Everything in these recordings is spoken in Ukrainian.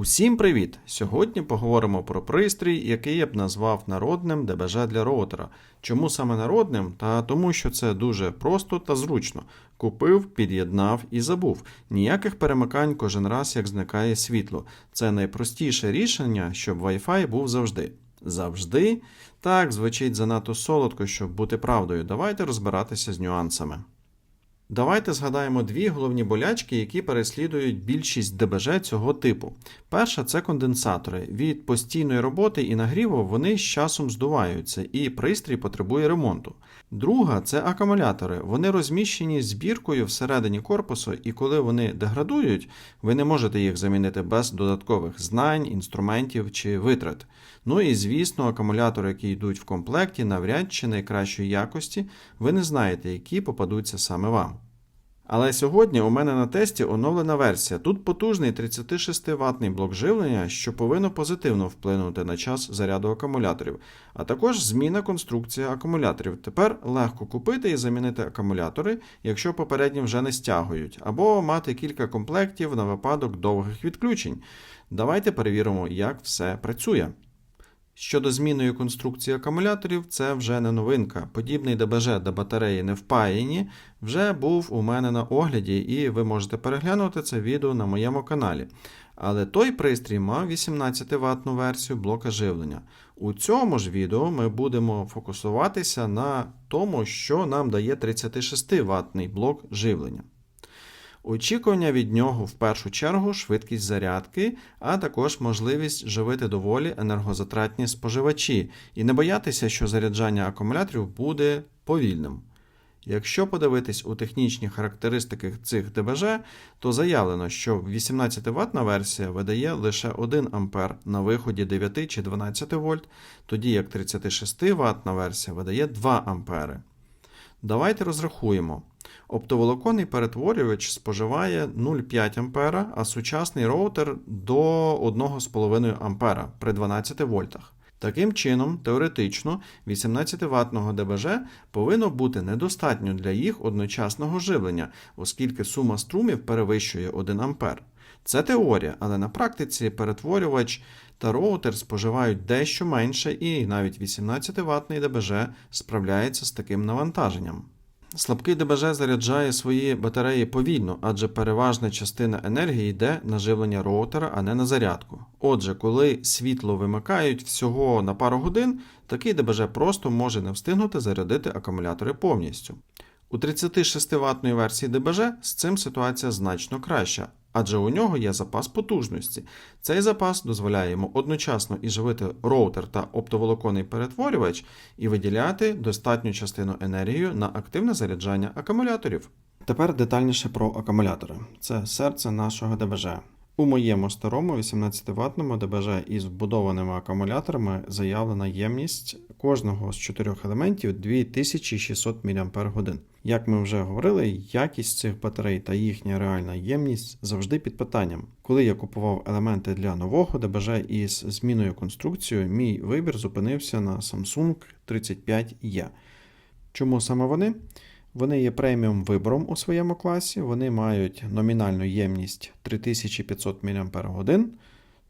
Усім привіт! Сьогодні поговоримо про пристрій, який я б назвав народним ДБЖ для роутера. Чому саме народним? Та тому, що це дуже просто та зручно. Купив, під'єднав і забув. Ніяких перемикань кожен раз, як зникає світло. Це найпростіше рішення, щоб Wi-Fi був завжди. Завжди? Так, звучить занадто солодко, щоб бути правдою. Давайте розбиратися з нюансами. Давайте згадаємо дві головні болячки, які переслідують більшість ДБЖ цього типу. Перша це конденсатори. Від постійної роботи і нагріву вони з часом здуваються, і пристрій потребує ремонту. Друга це акумулятори. Вони розміщені збіркою всередині корпусу, і коли вони деградують, ви не можете їх замінити без додаткових знань, інструментів чи витрат. Ну і звісно, акумулятори, які йдуть в комплекті, навряд чи найкращої якості, ви не знаєте, які попадуться саме вам. Але сьогодні у мене на тесті оновлена версія. Тут потужний 36 ватний блок живлення, що повинно позитивно вплинути на час заряду акумуляторів, а також зміна конструкції акумуляторів. Тепер легко купити і замінити акумулятори, якщо попередні вже не стягують, або мати кілька комплектів на випадок довгих відключень. Давайте перевіримо, як все працює. Щодо зміною конструкції акумуляторів, це вже не новинка. Подібний ДБЖ, де батареї не впаяні, вже був у мене на огляді, і ви можете переглянути це відео на моєму каналі. Але той пристрій мав 18 ватну версію блока живлення. У цьому ж відео ми будемо фокусуватися на тому, що нам дає 36 ватний блок живлення. Очікування від нього в першу чергу швидкість зарядки, а також можливість живити доволі енергозатратні споживачі і не боятися, що заряджання акумуляторів буде повільним. Якщо подивитись у технічні характеристики цих ДБЖ, то заявлено, що 18 ватна версія видає лише 1 А на виході 9 чи 12 вольт, тоді як 36 ватна версія видає 2 А. Давайте розрахуємо. Оптоволоконний перетворювач споживає 0,5 А, а сучасний роутер до 1,5 А при 12 вольтах. Таким чином, теоретично, 18 ватного ДБЖ повинно бути недостатньо для їх одночасного живлення, оскільки сума струмів перевищує 1 А. Це теорія, але на практиці перетворювач та роутер споживають дещо менше, і навіть 18 ватний ДБЖ справляється з таким навантаженням. Слабкий ДБЖ заряджає свої батареї повільно, адже переважна частина енергії йде на живлення роутера, а не на зарядку. Отже, коли світло вимикають всього на пару годин, такий ДБЖ просто може не встигнути зарядити акумулятори повністю. У 36 ватної версії ДБЖ з цим ситуація значно краща, адже у нього є запас потужності. Цей запас дозволяє йому одночасно і живити роутер та оптоволоконний перетворювач і виділяти достатню частину енергії на активне заряджання акумуляторів. Тепер детальніше про акумулятори. Це серце нашого ДБЖ. У моєму старому 18-ваттному ДБЖ із вбудованими акумуляторами заявлена ємність кожного з чотирьох елементів 2600 мАч. Як ми вже говорили, якість цих батарей та їхня реальна ємність завжди під питанням. Коли я купував елементи для нового ДБЖ із зміною конструкцією, мій вибір зупинився на Samsung 35E. Чому саме вони? Вони є преміум вибором у своєму класі, вони мають номінальну ємність 3500 мАч.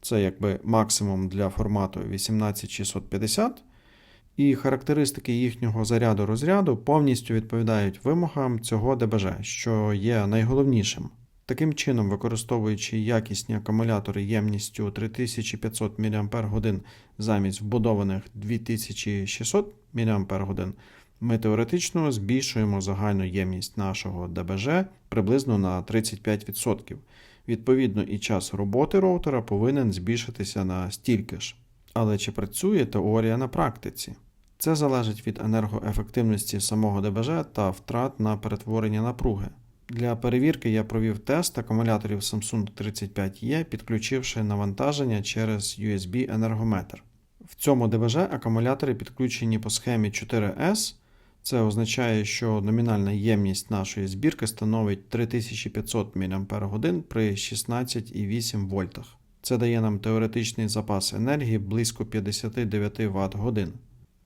Це якби максимум для формату 18650. І характеристики їхнього заряду розряду повністю відповідають вимогам цього ДБЖ, що є найголовнішим. Таким чином, використовуючи якісні акумулятори ємністю 3500 мАч замість вбудованих 2600 мАч, ми теоретично збільшуємо загальну ємність нашого ДБЖ приблизно на 35%. Відповідно, і час роботи роутера повинен збільшитися на стільки ж. Але чи працює теорія на практиці? Це залежить від енергоефективності самого ДБЖ та втрат на перетворення напруги. Для перевірки я провів тест акумуляторів Samsung 35E, підключивши навантаження через USB-енергометр. В цьому ДБЖ акумулятори підключені по схемі 4S. Це означає, що номінальна ємність нашої збірки становить 3500 мАч при 16,8 вольтах. Це дає нам теоретичний запас енергії близько 59 Вт годин.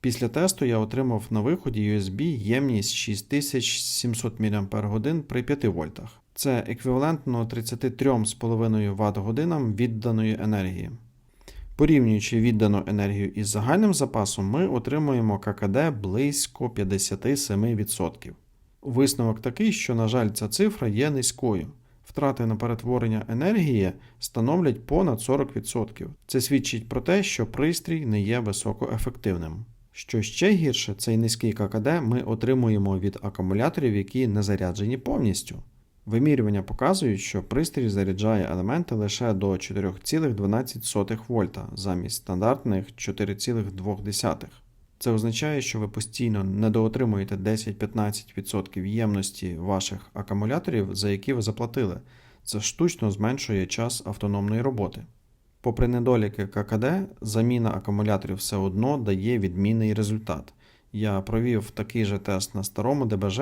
Після тесту я отримав на виході USB ємність 6700 мАч при 5 вольтах. Це еквівалентно 33,5 Вт годинам відданої енергії. Порівнюючи віддану енергію із загальним запасом, ми отримуємо ККД близько 57%. Висновок такий, що, на жаль, ця цифра є низькою. Втрати на перетворення енергії становлять понад 40%. Це свідчить про те, що пристрій не є високоефективним. Що ще гірше, цей низький ККД ми отримуємо від акумуляторів, які не заряджені повністю. Вимірювання показують, що пристрій заряджає елементи лише до 4,12 вольта замість стандартних 4,2. Це означає, що ви постійно недоотримуєте 10-15% ємності ваших акумуляторів, за які ви заплатили. Це штучно зменшує час автономної роботи. Попри недоліки ККД, заміна акумуляторів все одно дає відмінний результат. Я провів такий же тест на старому ДБЖ,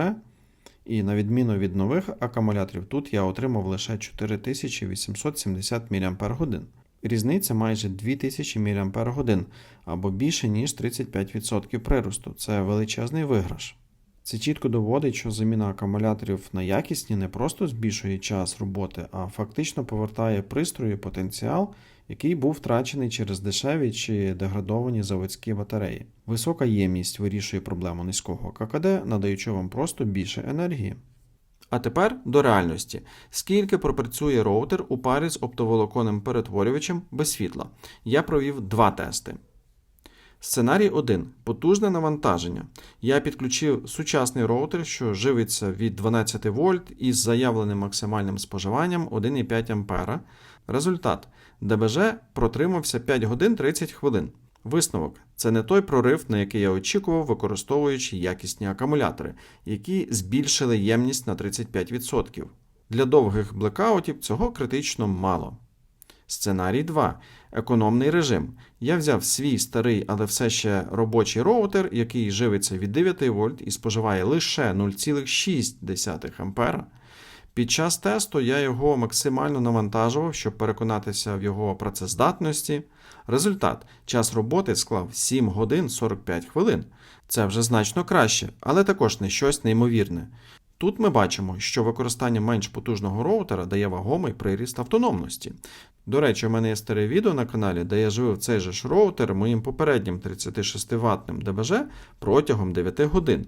і на відміну від нових акумуляторів, тут я отримав лише 4870 мАч. Різниця майже 2000 мАч або більше ніж 35% приросту. Це величезний виграш. Це чітко доводить, що заміна акумуляторів на якісні не просто збільшує час роботи, а фактично повертає пристрою потенціал, який був втрачений через дешеві чи деградовані заводські батареї. Висока ємність вирішує проблему низького ККД, надаючи вам просто більше енергії. А тепер до реальності. Скільки пропрацює роутер у парі з оптоволоконним перетворювачем без світла? Я провів два тести. Сценарій 1. Потужне навантаження. Я підключив сучасний роутер, що живиться від 12 вольт із заявленим максимальним споживанням 1,5 А. Результат. ДБЖ протримався 5 годин 30 хвилин. Висновок це не той прорив, на який я очікував, використовуючи якісні акумулятори, які збільшили ємність на 35%. Для довгих блекаутів цього критично мало. Сценарій 2. Економний режим. Я взяв свій старий, але все ще робочий роутер, який живиться від 9 вольт і споживає лише 0,6 А. Під час тесту я його максимально навантажував, щоб переконатися в його працездатності. Результат час роботи склав 7 годин 45 хвилин. Це вже значно краще, але також не щось неймовірне. Тут ми бачимо, що використання менш потужного роутера дає вагомий приріст автономності. До речі, у мене є старе відео на каналі, де я живив цей же ж роутер моїм попереднім 36 ватним ДБЖ протягом 9 годин.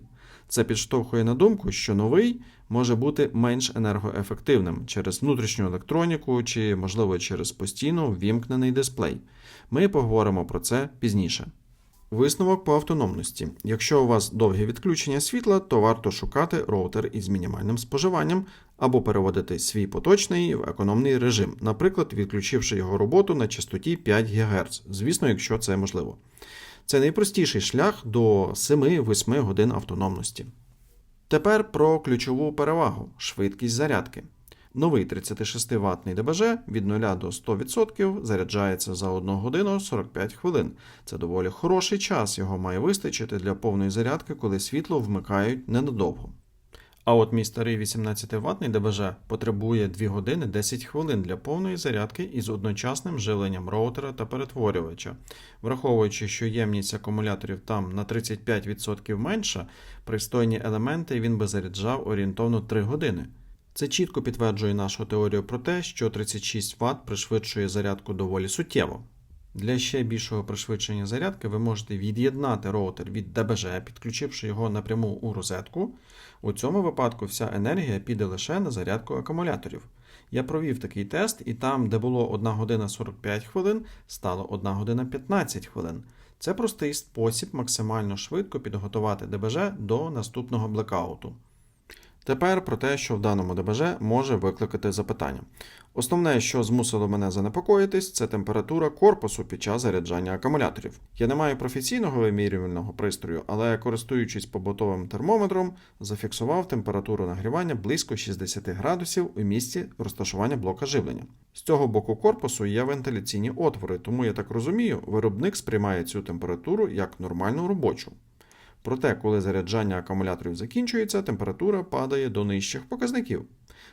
Це підштовхує на думку, що новий може бути менш енергоефективним через внутрішню електроніку чи, можливо, через постійно ввімкнений дисплей. Ми поговоримо про це пізніше. Висновок по автономності. Якщо у вас довге відключення світла, то варто шукати роутер із мінімальним споживанням або переводити свій поточний в економний режим, наприклад, відключивши його роботу на частоті 5 ГГц, звісно, якщо це можливо. Це найпростіший шлях до 7-8 годин автономності. Тепер про ключову перевагу швидкість зарядки. Новий 36 ватний ДБЖ від 0 до 100% заряджається за 1 годину 45 хвилин. Це доволі хороший час, його має вистачити для повної зарядки, коли світло вмикають ненадовго. А от мій старий 18 ватний ДБЖ потребує 2 години 10 хвилин для повної зарядки із одночасним живленням роутера та перетворювача. Враховуючи, що ємність акумуляторів там на 35% менша, пристойні елементи він би заряджав орієнтовно 3 години. Це чітко підтверджує нашу теорію про те, що 36 Вт пришвидшує зарядку доволі суттєво. Для ще більшого пришвидшення зарядки ви можете від'єднати роутер від ДБЖ, підключивши його напряму у розетку. У цьому випадку вся енергія піде лише на зарядку акумуляторів. Я провів такий тест, і там, де було 1 година 45 хвилин, стало 1 година 15 хвилин. Це простий спосіб максимально швидко підготувати ДБЖ до наступного блекауту. Тепер про те, що в даному ДБЖ може викликати запитання. Основне, що змусило мене занепокоїтись, це температура корпусу під час заряджання акумуляторів. Я не маю професійного вимірювального пристрою, але користуючись побутовим термометром, зафіксував температуру нагрівання близько 60 градусів у місці розташування блока живлення. З цього боку корпусу є вентиляційні отвори, тому я так розумію, виробник сприймає цю температуру як нормальну робочу. Проте, коли заряджання акумуляторів закінчується, температура падає до нижчих показників.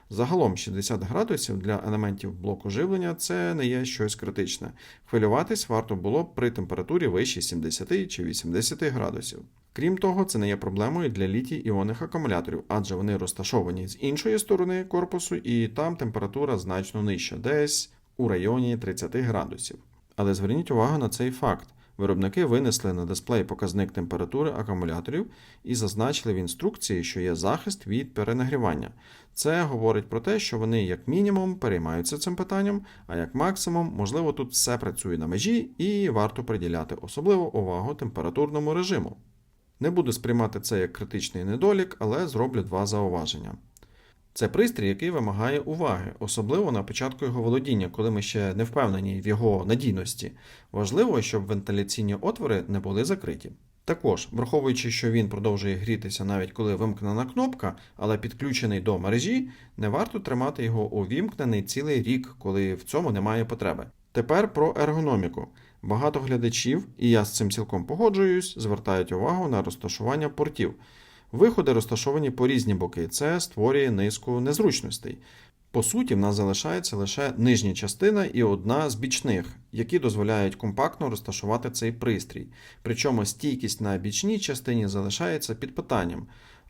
Загалом 60 градусів для елементів блоку живлення це не є щось критичне. Хвилюватись варто було б при температурі вище 70 чи 80 градусів. Крім того, це не є проблемою для літій іонних акумуляторів, адже вони розташовані з іншої сторони корпусу, і там температура значно нижча, десь у районі 30 градусів. Але зверніть увагу на цей факт. Виробники винесли на дисплей показник температури акумуляторів і зазначили в інструкції, що є захист від перенагрівання. Це говорить про те, що вони як мінімум переймаються цим питанням, а як максимум, можливо, тут все працює на межі і варто приділяти особливу увагу температурному режиму. Не буду сприймати це як критичний недолік, але зроблю два зауваження. Це пристрій, який вимагає уваги, особливо на початку його володіння, коли ми ще не впевнені в його надійності. Важливо, щоб вентиляційні отвори не були закриті. Також, враховуючи, що він продовжує грітися навіть коли вимкнена кнопка, але підключений до мережі, не варто тримати його увімкнений цілий рік, коли в цьому немає потреби. Тепер про ергономіку. Багато глядачів, і я з цим цілком погоджуюсь, звертають увагу на розташування портів. Виходи розташовані по різні боки, це створює низку незручностей. По суті, в нас залишається лише нижня частина і одна з бічних, які дозволяють компактно розташувати цей пристрій. Причому стійкість на бічній частині залишається під питанням,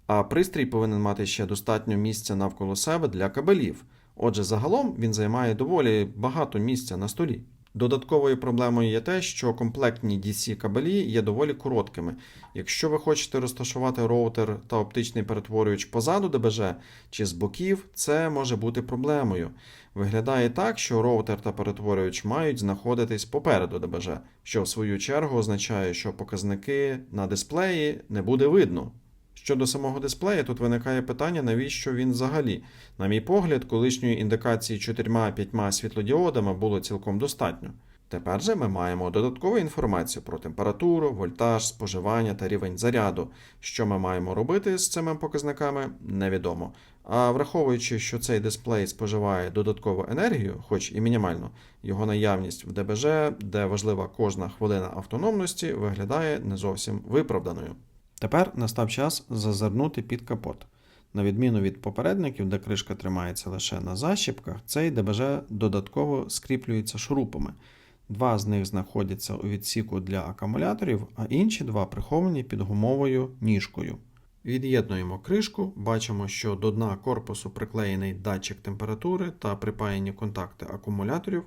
а пристрій повинен мати ще достатньо місця навколо себе для кабелів. Отже, загалом він займає доволі багато місця на столі. Додатковою проблемою є те, що комплектні DC кабелі є доволі короткими. Якщо ви хочете розташувати роутер та оптичний перетворювач позаду ДБЖ чи з боків, це може бути проблемою. Виглядає так, що роутер та перетворювач мають знаходитись попереду ДБЖ, що в свою чергу означає, що показники на дисплеї не буде видно. Щодо самого дисплея, тут виникає питання, навіщо він взагалі. На мій погляд, колишньої індикації 4-5 світлодіодами було цілком достатньо. Тепер же ми маємо додаткову інформацію про температуру, вольтаж, споживання та рівень заряду. Що ми маємо робити з цими показниками, невідомо. А враховуючи, що цей дисплей споживає додаткову енергію, хоч і мінімально, його наявність в ДБЖ, де важлива кожна хвилина автономності, виглядає не зовсім виправданою. Тепер настав час зазирнути під капот. На відміну від попередників, де кришка тримається лише на защіпках, цей ДБЖ додатково скріплюється шурупами. Два з них знаходяться у відсіку для акумуляторів, а інші два приховані під гумовою ніжкою. Від'єднуємо кришку, бачимо, що до дна корпусу приклеєний датчик температури та припаяні контакти акумуляторів.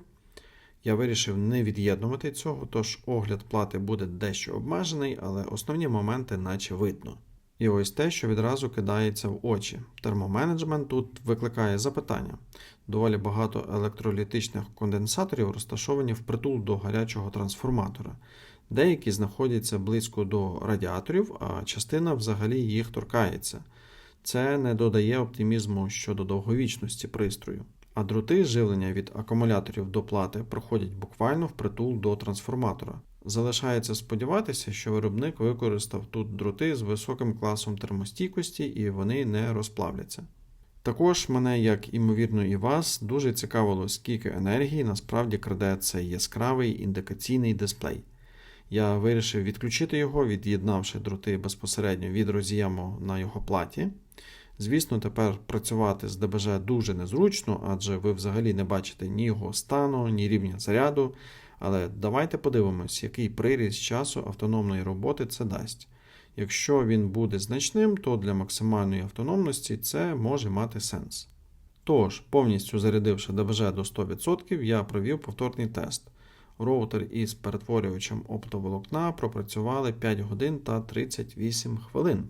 Я вирішив не від'єднувати цього, тож огляд плати буде дещо обмежений, але основні моменти наче видно. І ось те, що відразу кидається в очі. Термоменеджмент тут викликає запитання. Доволі багато електролітичних конденсаторів розташовані впритул до гарячого трансформатора. Деякі знаходяться близько до радіаторів, а частина взагалі їх торкається. Це не додає оптимізму щодо довговічності пристрою. А дроти живлення від акумуляторів до плати проходять буквально впритул до трансформатора. Залишається сподіватися, що виробник використав тут дроти з високим класом термостійкості і вони не розплавляться. Також мене, як імовірно, і вас, дуже цікавило, скільки енергії насправді краде цей яскравий індикаційний дисплей. Я вирішив відключити його, від'єднавши дроти безпосередньо від роз'єму на його платі. Звісно, тепер працювати з ДБЖ дуже незручно, адже ви взагалі не бачите ні його стану, ні рівня заряду. Але давайте подивимось, який приріст часу автономної роботи це дасть. Якщо він буде значним, то для максимальної автономності це може мати сенс. Тож, повністю зарядивши ДБЖ до 100%, я провів повторний тест. Роутер із перетворювачем оптоволокна пропрацювали 5 годин та 38 хвилин.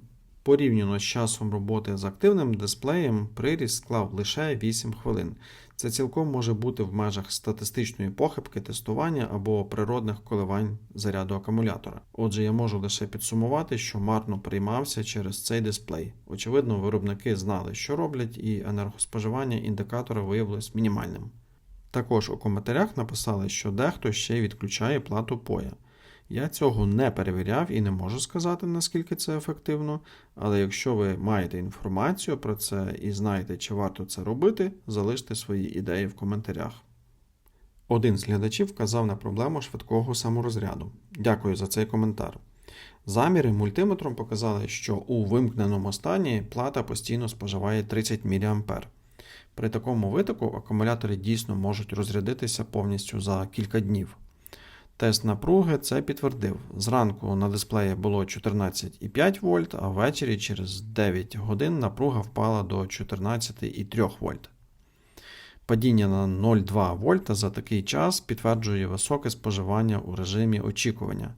Порівняно з часом роботи з активним дисплеєм, приріст склав лише 8 хвилин. Це цілком може бути в межах статистичної похибки тестування або природних коливань заряду акумулятора. Отже, я можу лише підсумувати, що марно приймався через цей дисплей. Очевидно, виробники знали, що роблять, і енергоспоживання індикатора виявилось мінімальним. Також у коментарях написали, що дехто ще відключає плату поя. Я цього не перевіряв і не можу сказати, наскільки це ефективно, але якщо ви маєте інформацію про це і знаєте, чи варто це робити, залиште свої ідеї в коментарях. Один з глядачів вказав на проблему швидкого саморозряду. Дякую за цей коментар. Заміри мультиметром показали, що у вимкненому стані плата постійно споживає 30 мА. При такому витоку акумулятори дійсно можуть розрядитися повністю за кілька днів. Тест напруги це підтвердив. Зранку на дисплеї було 14,5 вольт, а ввечері через 9 годин напруга впала до 14,3 вольт. Падіння на 0,2 вольта за такий час підтверджує високе споживання у режимі очікування.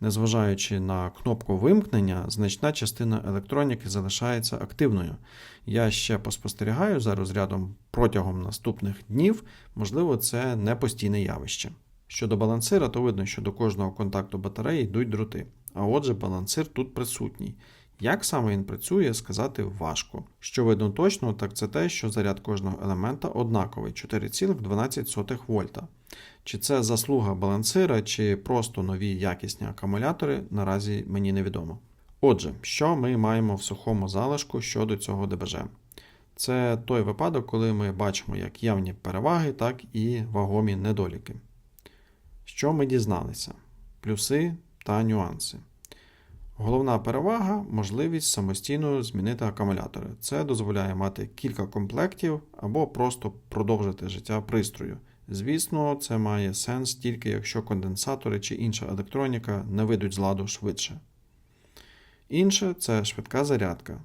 Незважаючи на кнопку вимкнення, значна частина електроніки залишається активною. Я ще поспостерігаю за розрядом протягом наступних днів, можливо, це не постійне явище. Щодо балансира, то видно, що до кожного контакту батареї йдуть дроти. А отже, балансир тут присутній. Як саме він працює, сказати важко. Що видно точно, так це те, що заряд кожного елемента однаковий 4,12 вольта. Чи це заслуга балансира, чи просто нові якісні акумулятори, наразі мені невідомо. Отже, що ми маємо в сухому залишку щодо цього ДБЖ? Це той випадок, коли ми бачимо як явні переваги, так і вагомі недоліки. Що ми дізналися? Плюси та нюанси. Головна перевага можливість самостійно змінити акумулятори. Це дозволяє мати кілька комплектів або просто продовжити життя пристрою. Звісно, це має сенс тільки якщо конденсатори чи інша електроніка не вийдуть з ладу швидше. Інше це швидка зарядка.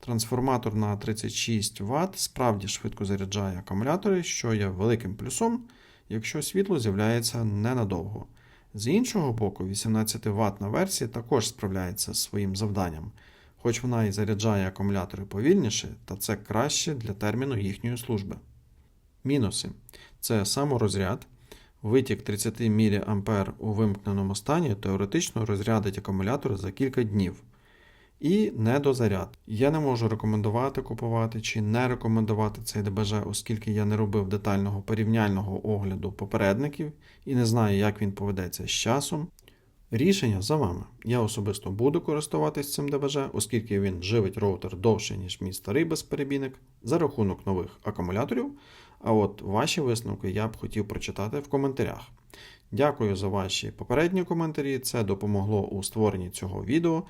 Трансформатор на 36 Вт справді швидко заряджає акумулятори, що є великим плюсом, якщо світло з'являється ненадовго. З іншого боку, 18 ватна версія також справляється з своїм завданням, хоч вона і заряджає акумулятори повільніше, та це краще для терміну їхньої служби. Мінуси це саморозряд. Витік 30 мА у вимкненому стані теоретично розрядить акумулятор за кілька днів. І недозаряд. Я не можу рекомендувати купувати чи не рекомендувати цей ДБЖ, оскільки я не робив детального порівняльного огляду попередників і не знаю, як він поведеться з часом. Рішення за вами. Я особисто буду користуватись цим ДБЖ, оскільки він живить роутер довше, ніж мій старий безперебійник, за рахунок нових акумуляторів. А от ваші висновки я б хотів прочитати в коментарях. Дякую за ваші попередні коментарі. Це допомогло у створенні цього відео.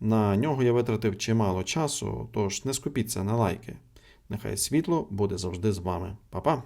На нього я витратив чимало часу, тож не скупіться на лайки. Нехай світло буде завжди з вами. Па-па!